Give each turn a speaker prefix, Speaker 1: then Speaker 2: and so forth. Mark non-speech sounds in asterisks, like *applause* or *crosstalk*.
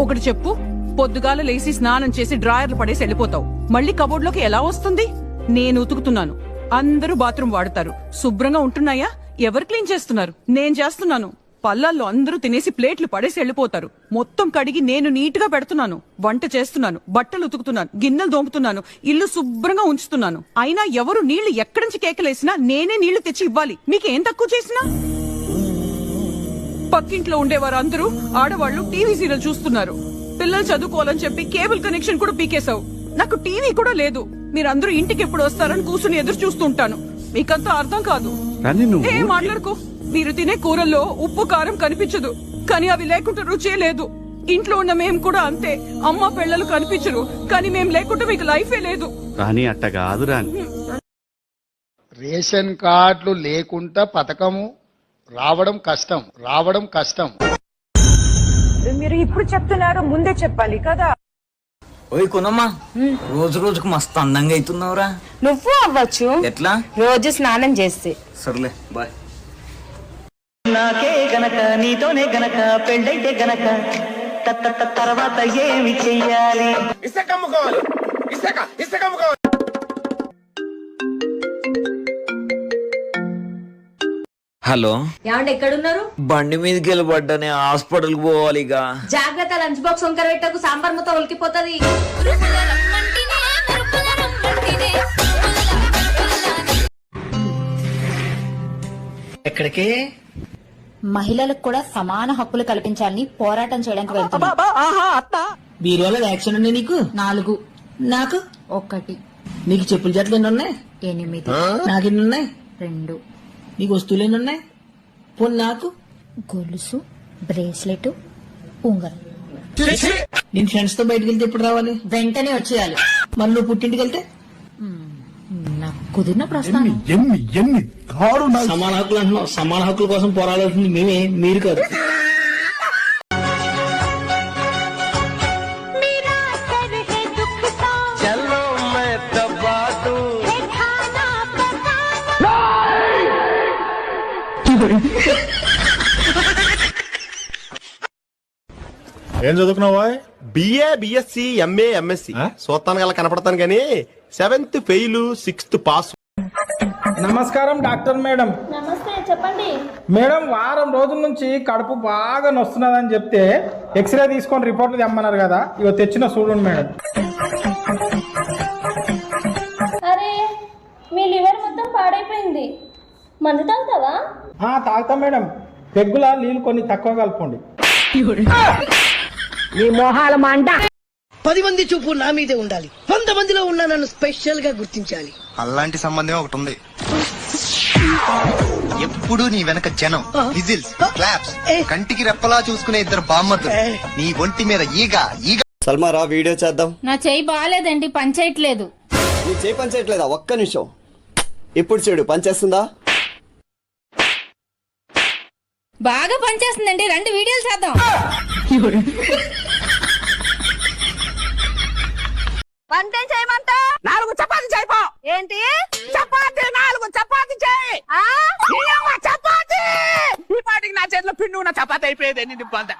Speaker 1: ఒకటి చెప్పు పొద్దుగాల లేసి స్నానం చేసి డ్రాయర్లు పడేసి వెళ్ళిపోతావు. మళ్ళీ కబోర్డ్లోకి ఎలా వస్తుంది? నేను ఉతుకుతున్నాను. అందరూ బాత్రూమ్ వాడతారు. శుభ్రంగా ఉంటున్నాయా? ఎవరు క్లీన్ చేస్తున్నారు? నేను చేస్తున్నాను. పల్లల్లో అందరూ తినేసి ప్లేట్లు పడేసి వెళ్ళిపోతారు. మొత్తం కడిగి నేను నీట్గా పెడుతున్నాను. వంట చేస్తున్నాను. బట్టలు ఉతుకుతున్నాను. గిన్నెలు దోముతున్నాను. ఇల్లు శుభ్రంగా ఉంచుతున్నాను. అయినా ఎవరు నీళ్ళు ఎక్కడి నుంచి కేకలేసినా నేనే నీళ్ళు తెచ్చి ఇవ్వాలి. మీకేం తక్కువ చేసినా? పక్కింట్లో ఉండేవారు అందరూ ఆడవాళ్ళు టీవీ సీరియల్ చూస్తున్నారు. పిల్లలు చదువుకోవాలని చెప్పి కేబుల్ కనెక్షన్ కూడా పీకేశావు. నాకు టీవీ కూడా లేదు. మీరందరూ ఇంటికి ఎప్పుడు వస్తారని కూర్చుని ఎదురు చూస్తుంటాను మీకంతా అర్థం కాదు.
Speaker 2: కానీ నువ్వు.
Speaker 1: ఏ మాట్లాడుకో? మీరు తినే కూరల్లో ఉప్పు కారం కనిపించదు. కానీ అవి లేకుండా రుచే లేదు. ఇంట్లో ఉన్న మేం కూడా అంతే. అమ్మ పిల్లలు కనిపించరు. కానీ మేం లేకుండా మీకు లైఫే లేదు.
Speaker 2: రాని అట్ట కాదు రాని
Speaker 3: రేషన్ కార్డులు లేకుండా పథకము రావడం కష్టం రావడం కష్టం.
Speaker 4: మీరు ఇప్పుడు చెప్తున్నారు ముందే చెప్పాలి కదా.
Speaker 5: ఓయ్ కొనమ్మా రోజు రోజుకు మస్తు అందంగా అవుతున్నావురా.
Speaker 4: నువ్వు అవ్వచ్చు.
Speaker 5: ఎట్లా?
Speaker 4: రోజు స్నానం చేస్తే.
Speaker 5: సర్లే బాయ్.
Speaker 6: నాకే గనక నీతోనే గనక పెళ్ళైతే గనక తర్వాత ఏమి చెయ్యాలి?
Speaker 5: హలో.
Speaker 7: ఏమండి ఎక్కడున్నారు?
Speaker 5: బండి మీదకి వెళ్ళి పడ్డానే హాస్పిటల్కి పోవాలి ఇక
Speaker 7: జాగ్రత్త లంచ్ బాక్స్ వంకర పెట్టకు సాంబార్ మొత్తం ఉలికిపోతుంది
Speaker 6: ఎక్కడికి?
Speaker 8: మహిళలకు కూడా సమాన హక్కులు కల్పించాలని పోరాటం చేయడానికి వెళ్తున్నా.
Speaker 6: బీరువాలో యాక్షన్ ఉంది నీకు?
Speaker 8: నాలుగు.
Speaker 6: నాకు?
Speaker 8: ఒకటి.
Speaker 6: నీకు చెప్పులు జట్లు ఎన్ని ఉన్నాయి?
Speaker 8: ఎనిమిది.
Speaker 6: నాకు ఎన్ని ఉన్నాయి?
Speaker 8: రెండు.
Speaker 6: నీకు వస్తువులు ఎన్ని ఉన్నాయి? పోనీ నాకు.
Speaker 8: గొలుసు బ్రేస్లెట్ ఉంగరం.
Speaker 6: నేను ఫ్రెండ్స్తో బయటకు వెళ్తే ఎప్పుడు రావాలి?
Speaker 8: వెంటనే వచ్చేయాలి.
Speaker 6: మరి నువ్వు పుట్టింటికి వెళ్తే?
Speaker 8: నాకు కుదిరిన ప్రశ్న
Speaker 6: సమాన హక్కులు అంటున్నావు. సమాన హక్కుల కోసం పోరాడాల్సింది మేమే మీరు కాదు. *laughs*
Speaker 9: ఏం చదువుకున్నావా
Speaker 10: బిఏ బిఎస్సి ఎంఏ ఎంఎస్సి చూస్తాను గల కనపడతాను కానీ సెవెంత్ ఫెయిల్ సిక్స్త్ పాస్
Speaker 11: నమస్కారం డాక్టర్ మేడం.
Speaker 7: నమస్తే చెప్పండి.
Speaker 11: మేడం వారం రోజుల నుంచి కడుపు బాగా నొస్తున్నదని చెప్తే ఎక్స్రే తీసుకొని రిపోర్ట్లు తెమ్మన్నారు కదా. ఇగో తెచ్చిన చూడండి మేడం.
Speaker 7: అరే మీ లివర్ మొత్తం పాడైపోయింది. మందు తాగుతావా?
Speaker 11: ఆ, తాగుతా మేడం. పెగ్గుల నీళ్ళు కొన్ని తక్కువ కలుపుకోండి.
Speaker 6: పది మంది చూపు నా మీదే ఉండాలి. వంద మందిలో ఉన్న నన్ను స్పెషల్గా గుర్తించాలి.
Speaker 10: అలాంటి సంబంధం ఒకటి ఉంది. ఎప్పుడు నీ వెనక జనం విజిల్స్ క్లాప్స్ కంటికి రెప్పలా చూసుకునే ఇద్దరు బామ్మద్దు నీ ఒంటి మీద ఈగ ఈగ. సల్మారా వీడియో చేద్దాం.
Speaker 8: నా చెయ్యి బాగాలేదండి పనిచేయట్లేదు.
Speaker 10: నీ చేయి పనిచేయట్లేదా? ఒక్క నిమిషం. ఇప్పుడు చూడు పనిచేస్తుందా?
Speaker 8: బాగా పనిచేస్తుందండి. రెండు వీడియోలు చేద్దాం.
Speaker 4: వంట చేయమంట? నాలుగు చపాతి చేయిపో. ఏంటి? చపాతి నాలుగు చపాతి చేయి. చపాతి. ఈ పాటికి నా చేతిలో పిండి ఉన్న చపాతి అయిపోయేది. ఎన్ని దిబ్బంది